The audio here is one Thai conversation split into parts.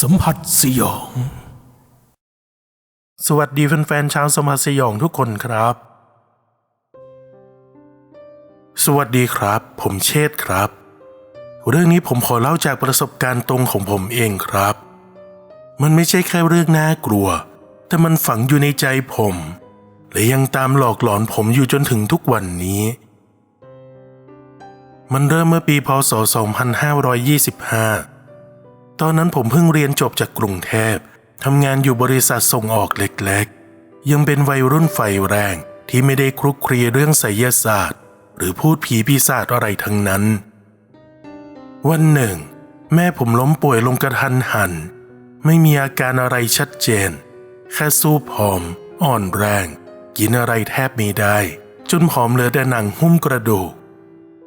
สัมผัสสยอง สวัสดีแฟนๆชาวสมผัสสยองทุกคนครับ สวัสดีครับ ผมเชษครับ เรื่องนี้ผมขอเล่าจากประสบการณ์ตรงของผมเองครับ มันไม่ใช่แค่เรื่องน่ากลัว แต่มันฝังอยู่ในใจผม และยังตามหลอกหลอนผมอยู่จนถึงทุกวันนี้ มันเริ่มเมื่อปีพศ 2525 ตอนนั้นผมเพิ่งเรียนจบจากกรุงเทพทำงานอยู่บริษัทส่งออกเล็กๆ ยังเป็นวัยรุ่นไฟแรงที่ไม่ได้คลุกคลีเรื่องไสยศาสตร์ หรือพูดผีปีศาจอะไรทั้งนั้น วันหนึ่ง แม่ผมล้มป่วยลงกระทันหัน ไม่มีอาการอะไรชัดเจน แค่สู้ผอม อ่อนแรง กินอะไรแทบไม่ได้ จนผอมเหลือแต่หนังหุ้มกระดูก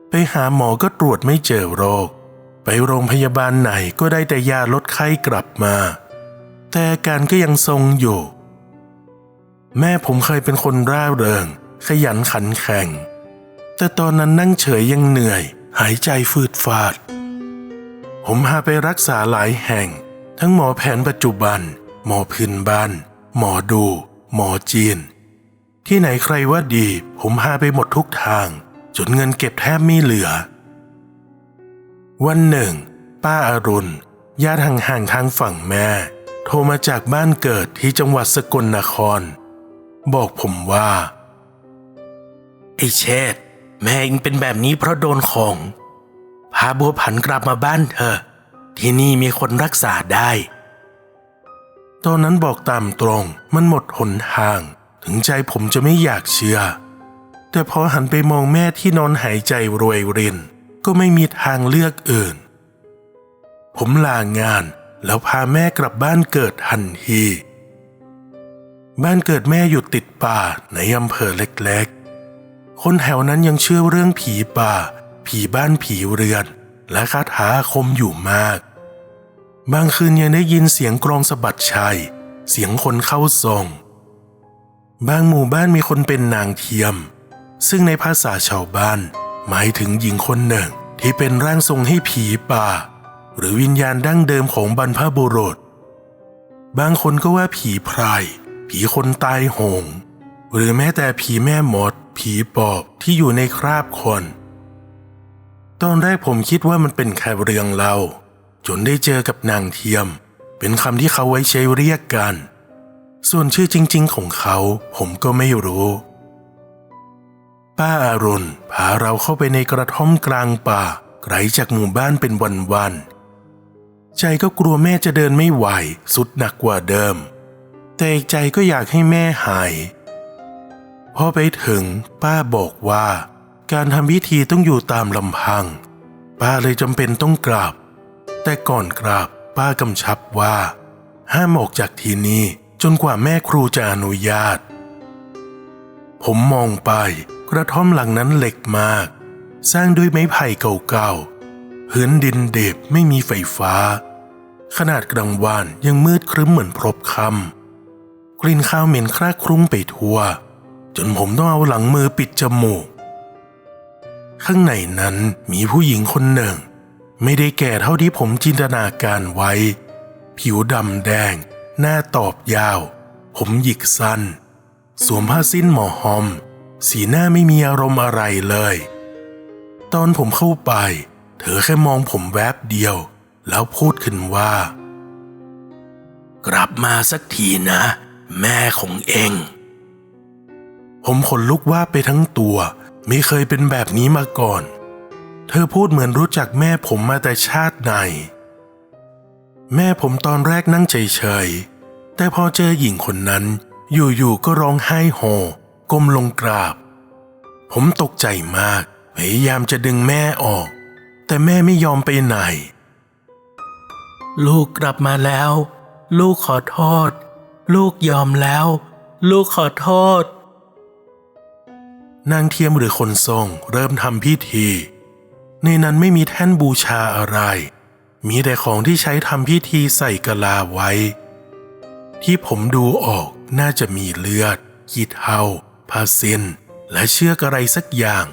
ไปหาหมอก็ตรวจไม่เจอโรค ไปโรงพยาบาลไหนก็ได้แต่ยาลดไข้กลับมา แต่อาการก็ยังทรงอยู่ แม่ผมเคยเป็นคนร่าเริง ขยันขันแข็ง แต่ตอนนั้นนั่งเฉยยังเหนื่อย หายใจฟืดฟาด ผมพาไปรักษาหลายแห่ง ทั้งหมอแผนปัจจุบัน หมอพื้นบ้าน หมอดู หมอจีน ที่ไหนใครว่าดี ผมพาไปหมดทุกทาง จนเงินเก็บแทบไม่เหลือ วันหนึ่ง ป้าอารุณญาติห่างๆทางฝั่งแม่ โทรมาจากบ้านเกิดที่จังหวัดสกลนคร บอกผมว่าไอ้เชษแม่เองเป็นแบบนี้เพราะโดนของ พาบัวผันกลับมาบ้านเธอ ที่นี่มีคนรักษาได้ ตอนนั้นบอกตามตรงมันหมดหนทาง ถึงใจผมจะไม่อยากเชื่อ แต่พอหันไปมองแม่ที่นอนหายใจรวยริน ก็ไม่มีทางเลือกอื่น ผมลางานแล้วพาแม่กลับบ้านเกิดทันที บ้านเกิดแม่อยู่ติดป่าในอำเภอเล็กๆ คนแถวนั้นยังเชื่อเรื่องผีป่า ผีบ้านผีเรือน และคาถาอาคมอยู่มาก บางคืนยังได้ยินเสียงกรองสะบัดชัย เสียงคนเข้าทรง บางหมู่บ้านมีคนเป็นนางเทียม ซึ่งในภาษาชาวบ้านหมายถึงหญิงคนหนึ่ง ที่เป็นร่างทรงให้ผีป่า หรือวิญญาณดั้งเดิมของบรรพบุรุษ บางคนก็ว่าผีพราย ผีคนตายโหง หรือแม้แต่ผีแม่หมด ผีปอบที่อยู่ในคราบคน ตอนแรกผมคิดว่ามันเป็นแค่เรื่องเล่า จนได้เจอกับนางเทียม เป็นคำที่เขาไว้ใช้เรียกกัน ส่วนชื่อจริง ๆ ของเขาผมก็ไม่รู้ ป้าอารุณพาเราเข้าไปในกระท่อมกลางป่าไกลจากหมู่บ้านเป็นวันๆใจก็กลัวแม่จะเดินไม่ไหวสุดหนักกว่าเดิม แต่อีกใจก็อยากให้แม่หายพอไปถึงป้าบอกว่า การทำพิธีต้องอยู่ตามลำพัง ป้าเลยจำเป็นต้องกราบ แต่ก่อนกราบป้ากำชับว่า ห้ามออกจากที่นี่จนกว่าแม่ครูจะอนุญาต ผมมองไป กระท่อมหลังนั้นเหล็กมาก สร้างด้วยไม้ไผ่เก่าๆพื้นดินเดบไม่มีไฟฟ้า ขนาดกลางวันยังมืดครึ้มเหมือนพรบคำกลิ่นข้าวเหม็นคร่าคลุ้งไปทั่ว จนผมต้องเอาหลังมือปิดจมูก ข้างในนั้นมีผู้หญิงคนหนึ่ง ไม่ได้แก่เท่าที่ผมจินตนาการไว้ ผิวดำแดง หน้าตอบยาว ผมหยิกสั้น สวมผ้าสิ้นหมอหอม สีหน้าไม่มีอารมณ์อะไรเลย ตอนผมเข้าไป เธอแค่มองผมแวบเดียว แล้วพูดขึ้นว่า กลับมาสักทีนะ แม่ของเอง ผมขนลุกว่าไปทั้งตัว ไม่เคยเป็นแบบนี้มาก่อน เธอพูดเหมือนรู้จักแม่ผมมาแต่ชาติไหน แม่ผมตอนแรกนั่งเฉยๆแต่พอเจอหญิงคนนั้น อยู่ๆก็ร้องไห้โฮ ก้มลงกราบ ผมตกใจมาก พยายามจะดึงแม่ออก แต่แม่ไม่ยอมไปไหน ลูกกลับมาแล้ว ลูกขอโทษ ลูกยอมแล้ว ลูกขอโทษ นางเทียมหรือคนทรงเริ่มทำพิธี ในนั้นไม่มีแท่นบูชาอะไร มีแต่ของที่ใช้ทำพิธีใส่กะลาไว้ ที่ผมดูออกน่าจะมีเลือดขีดเทา ผ้าสิ้นและเชือกอะไรสักอย่าง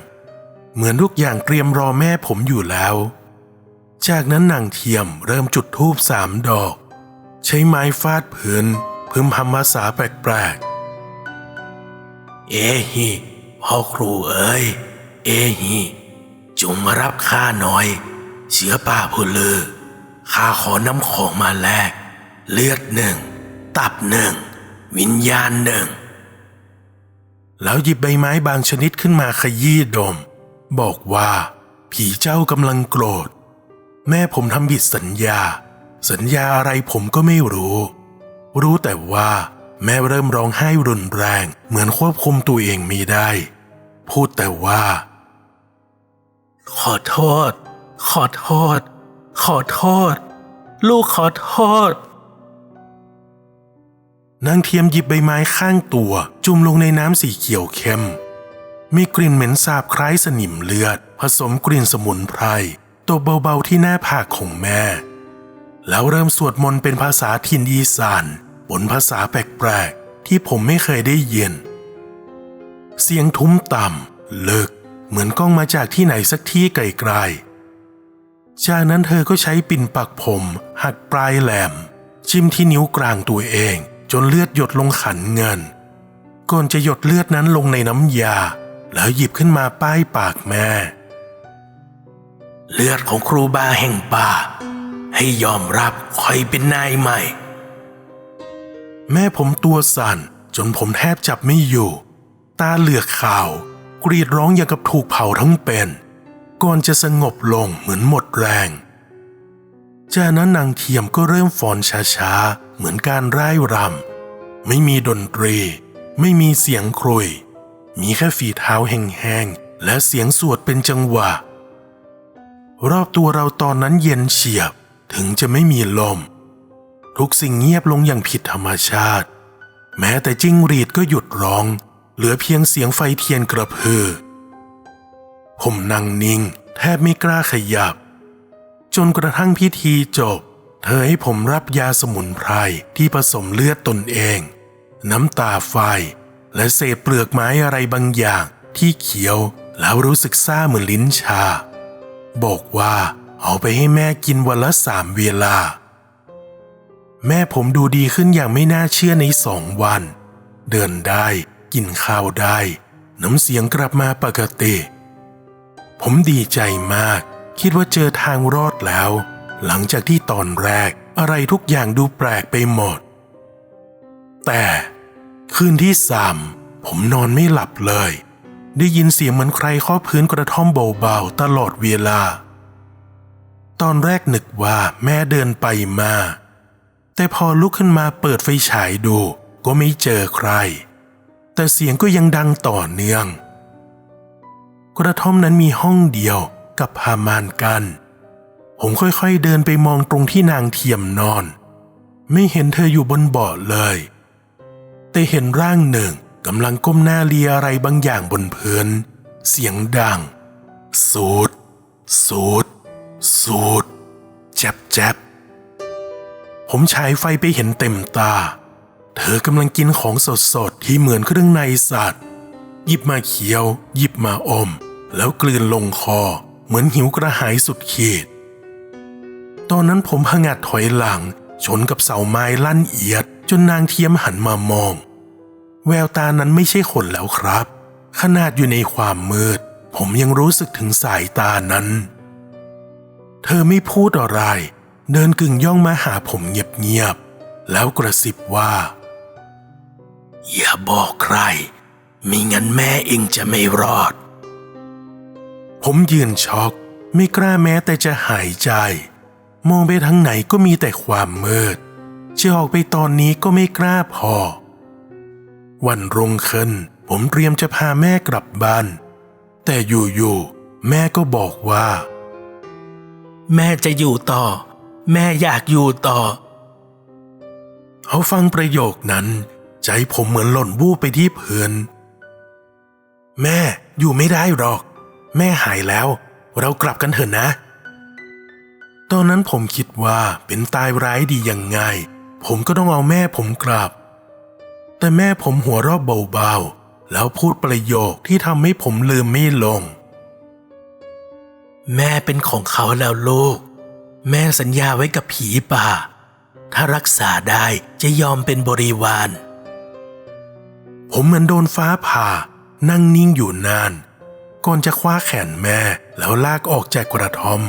เหมือนทุกอย่างเตรียมรอแม่ผมอยู่แล้ว จากนั้นนางเทียมเริ่มจุดธูปสามดอก ใช้ไม้ฟาดพื้นพึมพำภาษาแปลกๆ เอฮิพ่อครูเอ้ยเอฮิจงมารับข้าหน่อยเสือป่าผู้ลือข้าขอน้ำของมาแลกเลือดหนึ่ง ตับหนึ่ง วิญญาณหนึ่ง แล้วหยิบใบไม้บางชนิดขึ้นมาขยี้ดม บอกว่า ผีเจ้ากำลังโกรธ แม่ผมทำผิดสัญญา สัญญาอะไรผมก็ไม่รู้ รู้แต่ว่า แม่เริ่มร้องไห้รุนแรง เหมือนควบคุมตัวเองไม่ได้ พูดแต่ว่า ขอโทษ ขอโทษ ขอโทษ ลูกขอโทษ นางเทียมหยิบใบไม้ข้างตัว จุ่มลงในน้ำสีเขียวเข้ม มีกลิ่นเหม็นสาบคล้ายสนิมเลือด ผสมกลิ่นสมุนไพรตัวเบาๆที่หน้าผากของแม่ แล้วเริ่มสวดมนต์เป็นภาษาถิ่นอีสานบนภาษาแปลกๆที่ผมไม่เคยได้ยินเสียงทุ้มต่ำลึกเหมือนก้องมาจากที่ไหนสักที่ไกลๆ จากนั้นเธอก็ใช้ปิ่นปักผม หักปลายแหลม จิ้มที่นิ้วกลางตัวเอง จนเลือดหยดลงขันเงิน ก่อนจะหยดเลือดนั้นลงในน้ำยา แล้วหยิบขึ้นมาป้ายปากแม่ เลือดของครูบาแห่งป่า ให้ยอมรับคอยเป็นนายใหม่ แม่ผมตัวสั่นจนผมแทบจับไม่อยู่ ตาเหลือกขาว กรีดร้องอย่างกับถูกเผาทั้งเป็น ก่อนจะสงบลงเหมือนหมดแรงจากนั้นนางเทียมก็เริ่มฟอนช้าๆ เหมือนการร่ายรำไม่มีดนตรี ไม่มีเสียงครุย มีแค่ฝีเท้าแห้งๆและเสียงสวดเป็นจังหวะ รอบตัวเราตอนนั้นเย็นเฉียบถึงจะไม่มีลม ทุกสิ่งเงียบลงอย่างผิดธรรมชาติ แม้แต่จิ้งหรีดก็หยุดร้อง เหลือเพียงเสียงไฟเทียนกระพือ ผมนั่งนิ่ง แทบไม่กล้าขยับ จนกระทั่งพิธีจบ เธอให้ผมรับยาสมุนไพรที่ผสมเลือดตนเอง น้ำตาไฟ และเศษเปลือกไม้อะไรบางอย่างที่เขียวแล้วรู้สึกซ่าเหมือนลิ้นชา บอกว่าเอาไปให้แม่กินวันละสามเวลา แม่ผมดูดีขึ้นอย่างไม่น่าเชื่อในสองวัน เดินได้ กินข้าวได้ น้ำเสียงกลับมาปกติ ผมดีใจมาก คิดว่าเจอทางรอดแล้ว หลังจากที่ตอนแรกอะไรทุกอย่างดูแปลกไปหมด แต่คืนที่สามผมนอนไม่หลับเลย ได้ยินเสียงเหมือนใครเคาะพื้นกระท่อมเบาๆตลอดเวลา ตอนแรกนึกว่าแม่เดินไปมา แต่พอลุกขึ้นมาเปิดไฟฉายดูก็ไม่เจอใคร แต่เสียงก็ยังดังต่อเนื่อง กระท่อมนั้นมีห้องเดียวกับพามานกัน ผมค่อยๆเดินไปมองตรงที่นางเทียมนอน ไม่เห็นเธออยู่บนเบาะเลย แต่เห็นร่างหนึ่งกำลังก้มหน้าเลียอะไรบางอย่างบนพื้น เสียงดัง สูด สูด สูด แจบแจบผมฉายไฟไปเห็นเต็มตา เธอกำลังกินของสดๆ ที่เหมือนเครื่องในสัตว์ หยิบมาเคี้ยว หยิบมาอม แล้วกลืนลงคอ เหมือนหิวกระหายสุดขีด ตอนนั้นผมพงัดถอยหลัง ชนกับเสาไม้ลั่นเอียด จนนางเทียมหันมามอง แววตานั้นไม่ใช่คนแล้วครับ ขนาดอยู่ในความมืด ผมยังรู้สึกถึงสายตานั้น เธอไม่พูดอะไร เดินกึ่งย่องมาหาผมเงียบๆแล้วกระซิบว่า อย่าบอกใครม่งั้นแม่เองจะไม่รอด ผมยืนช็อก ไม่กล้าแม้แต่จะหายใจ มองไปทางไหนก็มีแต่ความมืดจะออกไปตอนนี้ก็ไม่กล้าพอ วันรุ่งขึ้นผมเตรียมจะพาแม่กลับบ้าน แต่อยู่ๆแม่ก็บอกว่า แม่จะอยู่ต่อ แม่อยากอยู่ต่อ เขาฟังประโยคนั้น ใจผมเหมือนหล่นวูบไปที่พื้นแม่อยู่ไม่ได้หรอก แม่หายแล้ว เรากลับกันเถอะนะ ตอนนั้นผมคิดว่าเป็นตายร้ายดียังไง ผมก็ต้องเอาแม่ผมกลับแต่แม่ผมหัวเราะเบาๆ แล้วพูดประโยคที่ทำให้ผมลืมไม่ลง แม่เป็นของเขาแล้วลูก แม่สัญญาไว้กับผีป่า ถ้ารักษาได้จะยอมเป็นบริวาร ผมเหมือนโดนฟ้าผ่า นั่งนิ่งอยู่นาน ก่อนจะคว้าแขนแม่แล้วลากออกจากกระท่อม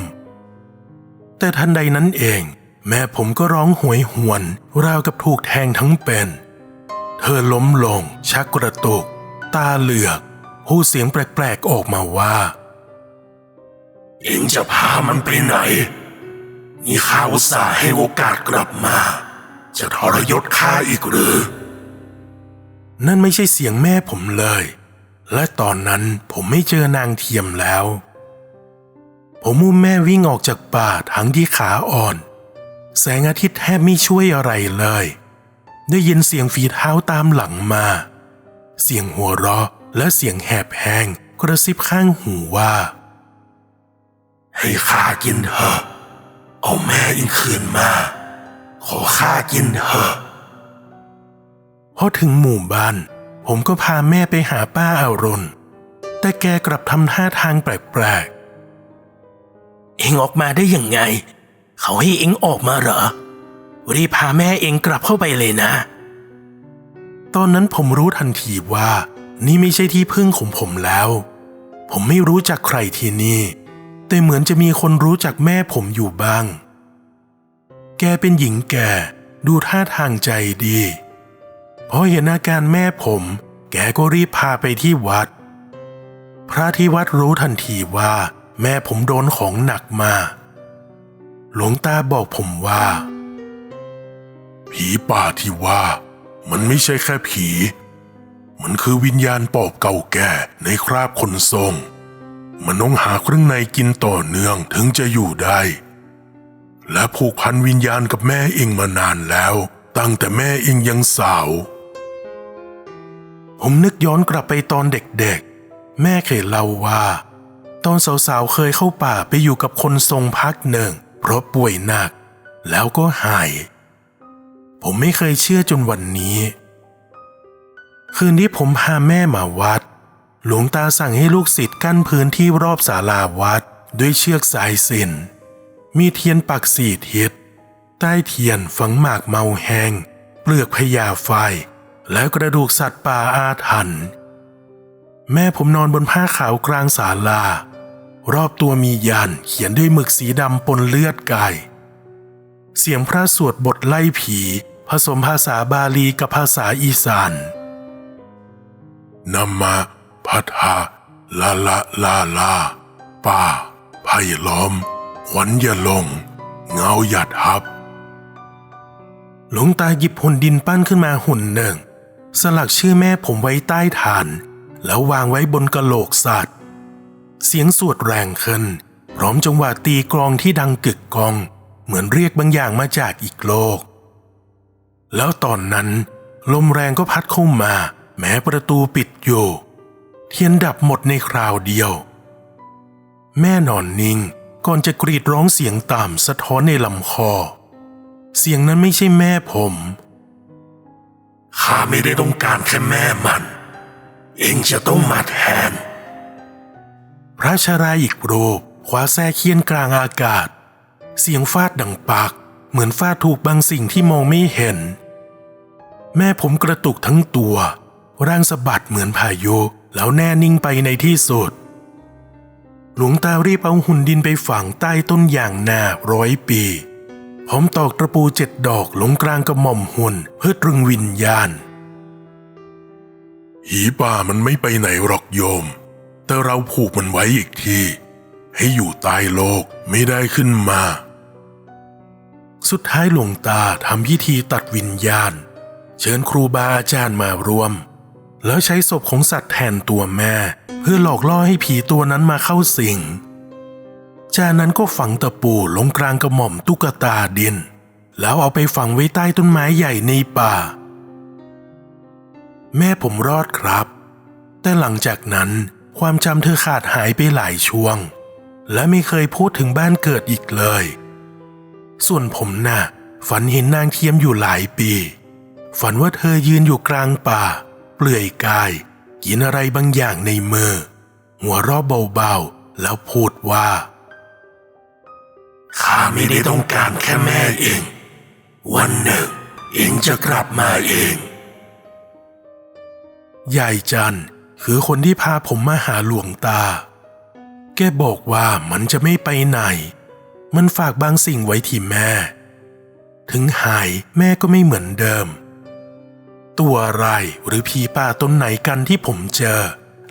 แต่ทันใดนั้นเอง แม่ผมก็ร้องหวยหวน ราวกับถูกแทงทั้งเป็น เธอล้มลง ชักกระตุก ตาเหลือกพูดเสียงแปลกๆออกมาว่า เอ็งจะพามันไปไหน นี่ข้าอุตส่าห์ให้โอกาสกลับมา จะทรยศข้าอีกหรือ นั่นไม่ใช่เสียงแม่ผมเลย และตอนนั้นผมไม่เจอนางเทียมแล้ว ผมมุ่มแม่วิ่งออกจากป่าทั้งที่ขาอ่อน แสงอาทิตย์แทบไม่ช่วยอะไรเลย ได้ยินเสียงฝีเท้าตามหลังมา เสียงหัวเราะและเสียงแหบแห้งกระซิบข้างหูว่า ให้ข้ากินเถอะเอาแม่อิงคืนมา ขอข้ากินเถอะพอถึงหมู่บ้าน ผมก็พาแม่ไปหาป้าอารณแต่แกกลับทำท่าทางแปลก เองออกมาได้ยังไง เขาให้เองออกมาเหรอ รีบพาแม่เองกลับเข้าไปเลยนะ ตอนนั้นผมรู้ทันทีว่า นี่ไม่ใช่ที่พึ่งของผมแล้ว ผมไม่รู้จักใครที่นี่ แต่เหมือนจะมีคนรู้จักแม่ผมอยู่บ้าง แกเป็นหญิงแก่ดูท่าทางใจดีพอเห็นอาการแม่ผม แกก็รีบพาไปที่วัด พระที่วัดรู้ทันทีว่า แม่ผมโดนของหนักมา หลวงตาบอกผมว่า ผีป่าที่ว่า มันไม่ใช่แค่ผี มันคือวิญญาณปอบเก่าแก่ในคราบคนทรง มันต้องหาเครื่องในกินต่อเนื่องถึงจะอยู่ได้ และผูกพันวิญญาณกับแม่เองมานานแล้ว ตั้งแต่แม่เองยังสาว ผมนึกย้อนกลับไปตอนเด็กๆ แม่เคยเล่าว่า ตอนสาวๆเคยเข้าป่าไปอยู่กับคนทรงพักหนึ่ง เพราะป่วยหนัก แล้วก็หาย ผมไม่เคยเชื่อจนวันนี้ คืนที่ผมพาแม่มาวัด หลวงตาสั่งให้ลูกศิษย์กั้นพื้นที่รอบศาลาวัดด้วยเชือกสายสินมีเทียนปักสี่ทิศใต้เทียนฝังหมากเมาแห้งเปลือกพญาไฟ และกระดูกสัตว์ป่าอาถรรพ์แม่ผมนอนบนผ้าขาวกลางศาลา รอบตัวมียันเขียนด้วยหมึกสีดำปนเลือดไก่ เสียงพระสวดบทไล่ผี ผสมภาษาบาลีกับภาษาอีสานนำมาพัทาลาลาลาลาป่าไผ่ล้อม ขวัญอย่าลง เงาหยัดฮับ หลวงตาหยิบหุ่นดินปั้นขึ้นมาหุ่นหนึ่ง สลักชื่อแม่ผมไว้ใต้ฐาน แล้ววางไว้บนกระโหลกสัตว์ เสียงสวดแรงขึ้น พร้อมจังหวะตีกลองที่ดังกึกกอง เหมือนเรียกบางอย่างมาจากอีกโลก แล้วตอนนั้น ลมแรงก็พัดเข้ามา แม้ประตูปิดอยู่ เทียนดับหมดในคราวเดียว แม่นอนนิ่งก่อนจะกรีดร้องเสียงต่ำสะท้อนในลำคอ เสียงนั้นไม่ใช่แม่ผมข้าไม่ได้ต้องการแค่แม่มัน เองจะต้องมาแทน พระชรายอีกรูปคว้าแส้เคียนกลางอากาศ เสียงฟาดดังปัก เหมือนฟาดถูกบางสิ่งที่มองไม่เห็น แม่ผมกระตุกทั้งตัว ร่างสะบัดเหมือนพายุแล้วแน่นิ่งไปในที่สุด หลวงตารีบเอาหุ่นดินไปฝังใต้ต้นอย่างนาร้อยปี พร้อมตอกตะปูเจ็ดดอกลงกลางกระหม่อมหุ่นเพื่อตรึงวิญญาณ หีป่ามันไม่ไปไหนหรอกโยม แต่เราผูกมันไว้อีกที ให้อยู่ใต้โลกไม่ได้ขึ้นมา สุดท้ายหลวงตาทำพิธีตัดวิญญาณ เชิญครูบาอาจารย์มารวม แล้วใช้ศพของสัตว์แทนตัวแม่ เพื่อหลอกล่อให้ผีตัวนั้นมาเข้าสิงจากนั้นก็ฝังตะปูลงกลางกระหม่อมตุ๊กตาดิน แล้วเอาไปฝังไว้ใต้ต้นไม้ใหญ่ในป่า แม่ผมรอดครับ แต่หลังจากนั้น ความจำเธอขาดหายไปหลายช่วง และไม่เคยพูดถึงบ้านเกิดอีกเลย ส่วนผมน่ะ ฝันเห็นนางเทียมอยู่หลายปี ฝันว่าเธอยืนอยู่กลางป่า เปลือยกาย กินอะไรบางอย่างในมือ หัวราะเบาๆ แล้วพูดว่าข้าไม่ได้ต้องการแค่แม่เอง วันหนึ่ง เองจะกลับมาเองยายจัน คือคนที่พาผมมาหาหลวงตา แกบอกว่ามันจะไม่ไปไหน มันฝากบางสิ่งไว้ที่แม่ ถึงหายแม่ก็ไม่เหมือนเดิม ตัวอะไรหรือผีป่าตนไหนกันที่ผมเจอ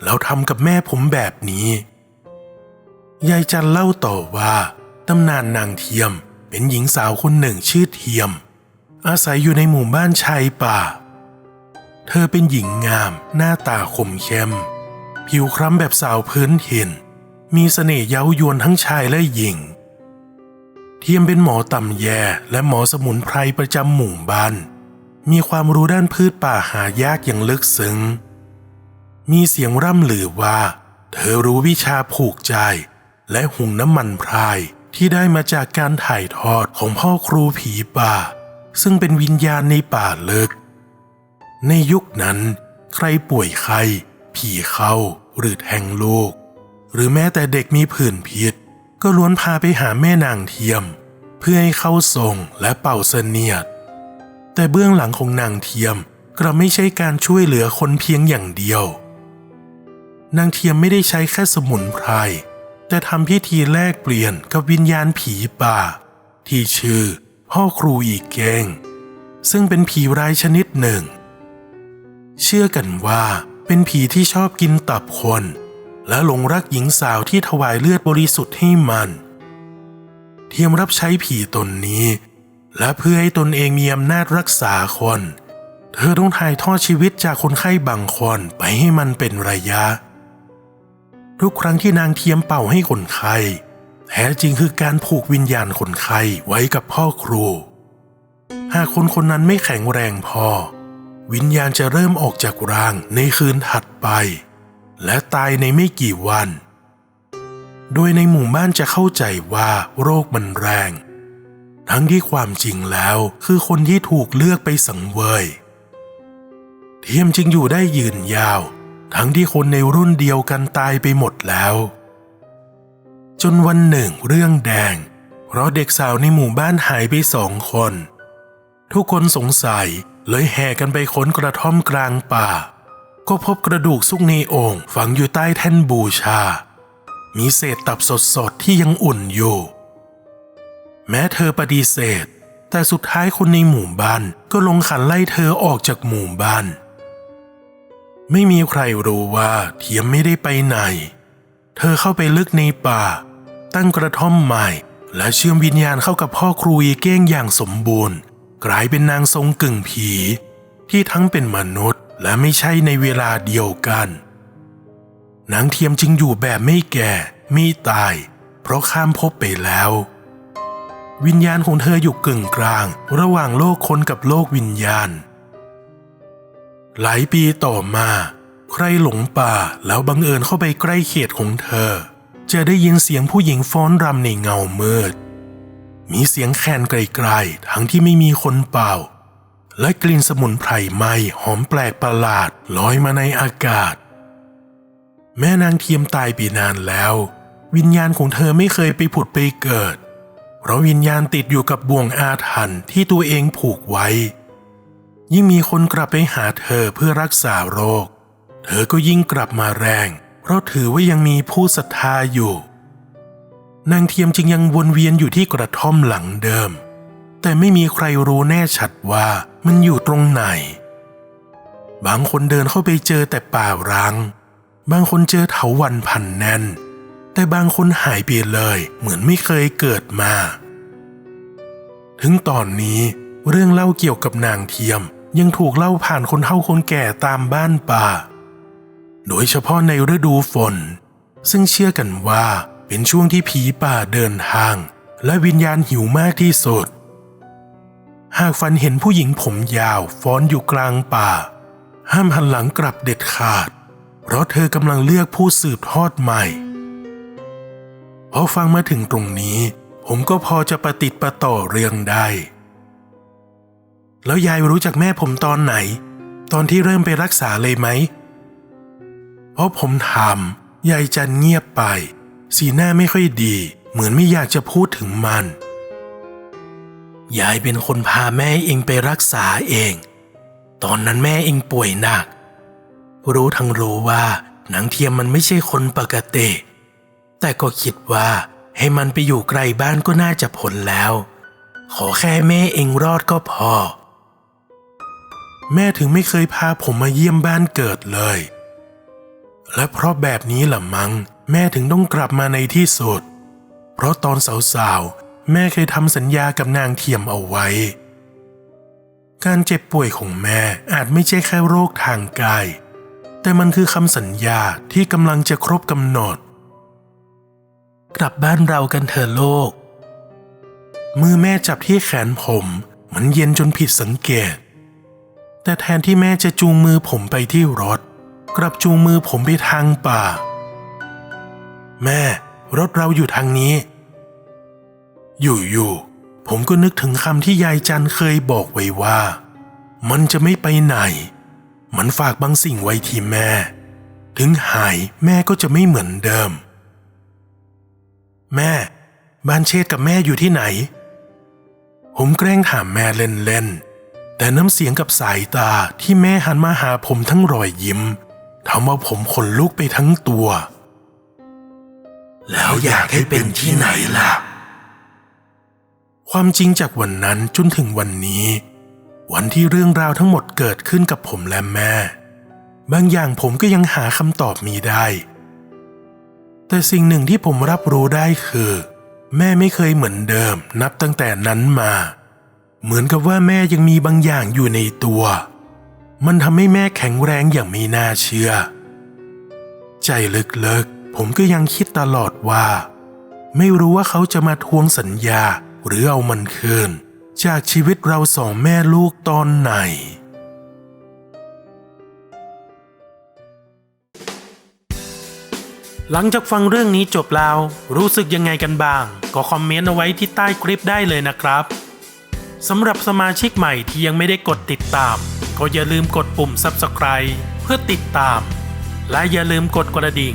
แล้วทำกับแม่ผมแบบนี้ยายจันเล่าต่อว่าตำนานนางเทียมเป็นหญิงสาวคนหนึ่งชื่อเทียม อาศัยอยู่ในหมู่บ้านชายป่า เธอเป็นหญิงงาม หน้าตาคมเข้ม ผิวคล้ำแบบสาวพื้นถิ่น มีเสน่ห์เย้ายวนทั้งชายและหญิง เทียมเป็นหมอตำแยและหมอสมุนไพรประจำหมู่บ้าน มีความรู้ด้านพืชป่าหายากอย่างลึกซึ้ง มีเสียงร่ำลือว่า เธอรู้วิชาผูกใจ และหุงน้ำมันพรายที่ได้มาจากการถ่ายทอดของพ่อครูผีป่า ซึ่งเป็นวิญญาณในป่าลึก ในยุคนั้น ใครป่วยไข้ผีเข้าหรือแทงลูก หรือแม้แต่เด็กมีผื่นพิษ ก็ล้วนพาไปหาแม่นางเทียม เพื่อให้เข้าทรงและเป่าเสนียด แต่เบื้องหลังของนางเทียมกลับไม่ใช่การช่วยเหลือคนเพียงอย่างเดียว นางเทียมไม่ได้ใช้แค่สมุนไพรแต่ทำพิธีแลกเปลี่ยนกับวิญญาณผีป่า ที่ชื่อพ่อครูอีกเกง ซึ่งเป็นผีร้ายชนิดหนึ่ง เชื่อกันว่าเป็นผีที่ชอบกินตับคน และหลงรักหญิงสาวที่ถวายเลือดบริสุทธิ์ให้มัน เทียมรับใช้ผีตนนี้ และเพื่อให้ตนเองมีอำนาจรักษาคน เธอต้องถ่ายทอดชีวิตจากคนไข้บางคนไปให้มันเป็นระยะ ทุกครั้งที่นางเทียมเป่าให้คนไข้แท้จริงคือการผูกวิญญาณคนไข้ไว้กับพ่อครู หากคนคนนั้นไม่แข็งแรงพอ วิญญาณจะเริ่มออกจากร่างในคืนถัดไป และตายในไม่กี่วัน โดยในหมู่บ้านจะเข้าใจว่าโรคมันแรง ทั้งที่ความจริงแล้วคือคนที่ถูกเลือกไปสังเวย เทียมจึงอยู่ได้ยืนยาว ทั้งที่คนในรุ่นเดียวกันตายไปหมดแล้ว จนวันหนึ่งเรื่องแดง เพราะเด็กสาวในหมู่บ้านหายไปสองคน ทุกคนสงสัย เลยแห่กันไปค้นกระท่อมกลางป่า ก็พบกระดูกซุกในโอ่งฝังอยู่ใต้แท่นบูชา มีเศษตับสดๆที่ยังอุ่นอยู่ แม้เธอปฏิเสธ แต่สุดท้ายคนในหมู่บ้านก็ลงขันไล่เธอออกจากหมู่บ้าน ไม่มีใครรู้ว่าเทียมไม่ได้ไปไหน เธอเข้าไปลึกในป่า ตั้งกระท่อมใหม่และเชื่อมวิญญาณเข้ากับพ่อครูอีเก้งอย่างสมบูรณ์ กลายเป็นนางทรงกึ่งผี ที่ทั้งเป็นมนุษย์และไม่ใช่ในเวลาเดียวกันนางเทียมจึงอยู่แบบไม่แก่ไม่ตาย เพราะข้ามภพไปแล้ว วิญญาณของเธออยู่กึ่งกลาง ระหว่างโลกคนกับโลกวิญญาณ หลายปีต่อมา ใครหลงป่าแล้วบังเอิญเข้าไปใกล้เขตของเธอ จะได้ยินเสียงผู้หญิงฟ้อนรำในเงามืด มีเสียงแคนไกลๆ ทั้งที่ไม่มีคนเป่า และกลิ่นสมุนไพรไหม้หอมแปลกประหลาดลอยมาในอากาศ แม่นางเทียมตายไปนานแล้ว วิญญาณของเธอไม่เคยไปผุดไปเกิด เพราะวิญญาณติดอยู่กับบ่วงอาถรรพ์ที่ตัวเองผูกไว้ ยิ่งมีคนกลับไปหาเธอเพื่อรักษาโรค เธอก็ยิ่งกลับมาแรง เพราะถือว่ายังมีผู้ศรัทธาอยู่ นางเทียมจึงยังวนเวียนอยู่ที่กระท่อมหลังเดิม แต่ไม่มีใครรู้แน่ชัดว่ามันอยู่ตรงไหน บางคนเดินเข้าไปเจอแต่ป่าร้าง บางคนเจอเถาวันพันแน่น แต่บางคนหายไปเลยเหมือนไม่เคยเกิดมา ถึงตอนนี้เรื่องเล่าเกี่ยวกับนางเทียมยังถูกเล่าผ่านคนเฒ่าคนแก่ตามบ้านป่า โดยเฉพาะในฤดูฝน ซึ่งเชื่อกันว่า เป็นช่วงที่ผีป่าเดินทาง และวิญญาณหิวมากที่สุด หากฝันเห็นผู้หญิงผมยาวฟ้อนอยู่กลางป่า ห้ามหันหลังกลับเด็ดขาด เพราะเธอกำลังเลือกผู้สืบทอดใหม่พอฟังมาถึงตรงนี้ ผมก็พอจะประติดประต่อเรื่องได้ แล้วยายรู้จักแม่ผมตอนไหน ตอนที่เริ่มไปรักษาเลยไหมเพราะผมถามยายจันเงียบไป สีหน้าไม่ค่อยดี เหมือนไม่อยากจะพูดถึงมัน ยายเป็นคนพาแม่เองไปรักษาเอง ตอนนั้นแม่เองป่วยหนัก รู้ทั้งรู้ว่าหนังเทียมมันไม่ใช่คนปกติ แต่ก็คิดว่าให้มันไปอยู่ไกลบ้านก็น่าจะผลแล้ว ขอแค่แม่เองรอดก็พอ แม่ถึงไม่เคยพาผมมาเยี่ยมบ้านเกิดเลย และเพราะแบบนี้หละมัง้ง แม่ถึงต้องกลับมาในที่สุด เพราะตอนสาวๆ แม่เคยทำสัญญากับนางเทียมเอาไว้ การเจ็บป่วยของแม่อาจไม่ใช่แค่โรคทางกาย แต่มันคือคำสัญญาที่กำลังจะครบกำหนด กลับบ้านเรากันเถอะโลก มือแม่จับที่แขนผมมันเย็นจนผิดสังเกต แต่แทนที่แม่จะจูงมือผมไปที่รถ กลับจูงมือผมไปทางป่า แม่ รถเราอยู่ทางนี้ อยู่ๆผมก็นึกถึงคำที่ยายจันเคยบอกไว้ว่า มันจะไม่ไปไหน มันฝากบางสิ่งไว้ที่แม่ ถึงหายแม่ก็จะไม่เหมือนเดิม แม่ บ้านเชษกับแม่อยู่ที่ไหน ผมแกล้งถามแม่เล่นๆแต่น้ำเสียงกับสายตาที่แม่หันมาหาผมทั้งรอยยิ้มทำเอาผมขนลุกไปทั้งตัว แล้วอยากให้เป็นที่ไหนล่ะ ความจริงจากวันนั้นจนถึงวันนี้ วันที่เรื่องราวทั้งหมดเกิดขึ้นกับผมและแม่ บางอย่างผมก็ยังหาคำตอบมีได้ แต่สิ่งหนึ่งที่ผมรับรู้ได้คือ แม่ไม่เคยเหมือนเดิมนับตั้งแต่นั้นมา เหมือนกับว่าแม่ยังมีบางอย่างอยู่ในตัว มันทำให้แม่แข็งแรงอย่างไม่น่าเชื่อ ใจลึก ผมก็ยังคิดตลอดว่า ไม่รู้ว่าเขาจะมาทวงสัญญาหรือเอามันคืน จากชีวิตเราสองแม่ลูกตอนไหน หลังจากฟังเรื่องนี้จบแล้ว รู้สึกยังไงกันบ้าง ก็คอมเมนต์เอาไว้ที่ใต้คลิปได้เลยนะครับสำหรับสมาชิกใหม่ที่ยังไม่ได้กดติดตาม ก็อย่าลืมกดปุ่ม Subscribe เพื่อติดตาม และอย่าลืมกดกระดิ่ง